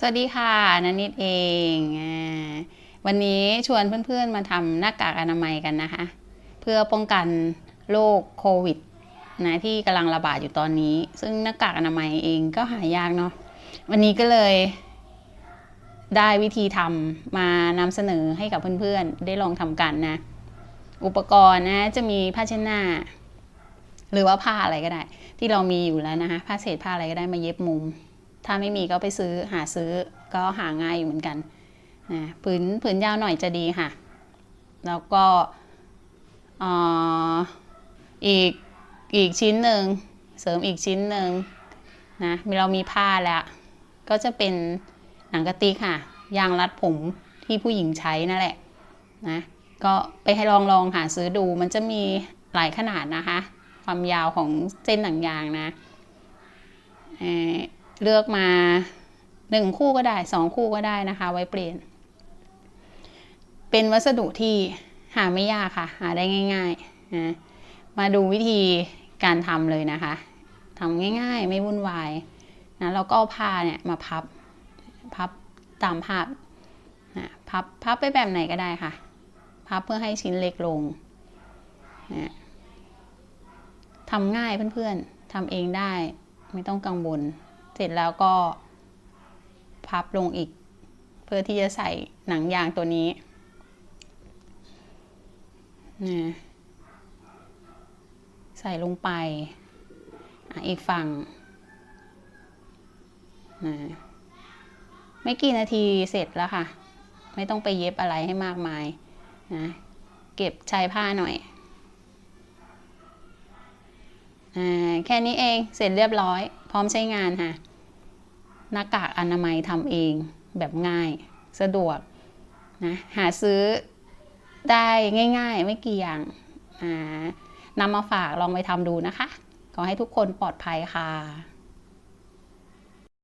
สวัสดีค่ะนันนิดเอง วันนี้ชวนเพื่อนๆมาทำหน้ากากอนามัยกันนะคะ เพื่อป้องกันโรคโควิดนะที่กำลังระบาดอยู่ตอนนี้ ซึ่งหน้ากากอนามัยเองก็หายากเนาะวันนี้ก็เลยได้วิธีทำมานำเสนอให้กับเพื่อนๆ ได้ลองทำกันนะ อุปกรณ์นะจะมีผ้าเช็ดหน้า หรือว่าผ้าอะไรก็ได้ ที่เรามีอยู่แล้วนะคะผ้าเศษผ้าอะไรก็ได้มาเย็บมุม ถ้าไม่มีก็ไปซื้อหาซื้อก็หาง่ายอยู่เหมือนกันนะผืนผืนยาวหน่อยจะดีค่ะ แล้วก็ออีกอีกชิ้นหนึ่งเสริมอีกชิ้นหนึ่งนะเรามีผ้าแล้ว ก็จะเป็นหนังกะติกค่ะ ยางรัดผมที่ผู้หญิงใช้นั่นแหละนะก็ไปให้ลองลองหาซื้อดูมันจะมีหลายขนาดนะคะ ความยาวของเส้นหนังยางนะ เลือกมาหนึ่งคู่ก็ได้สองคู่ก็ได้นะคะ ไว้เปลี่ยน เป็นวัสดุที่หาไม่ยากค่ะ หาได้ง่ายๆนะมาดูวิธีการทำเลยนะคะทำง่ายๆ ไม่วุ่นวายนะแล้วก็เอาผ้าเนี่ยมาพับพับตามภาพนะพับพับไปแบบไหนก็ได้ค่ะ พับเพื่อให้ชิ้นเล็กลงนะทำง่ายเพื่อนๆทำเองได้ไม่ต้องกังวล เสร็จแล้วก็พับลงอีก เพื่อที่จะใส่หนังยางตัวนี้นะใส่ลงไปออีกฝั่งนะไม่กี่นาทีเสร็จแล้วค่ะ ไม่ต้องไปเย็บอะไรให้มากมายนะเก็บชายผ้าหน่อยอ่าแค่นี้เองเสร็จเรียบร้อย พร้อมใช้งานค่ะ หน้ากากอนามัยทำเองแบบง่ายสะดวกนะหาซื้อได้ง่าย ๆ ไม่กี่อย่างนำมาฝากลองไปทำดูนะคะ ขอให้ทุกคนปลอดภัยค่ะ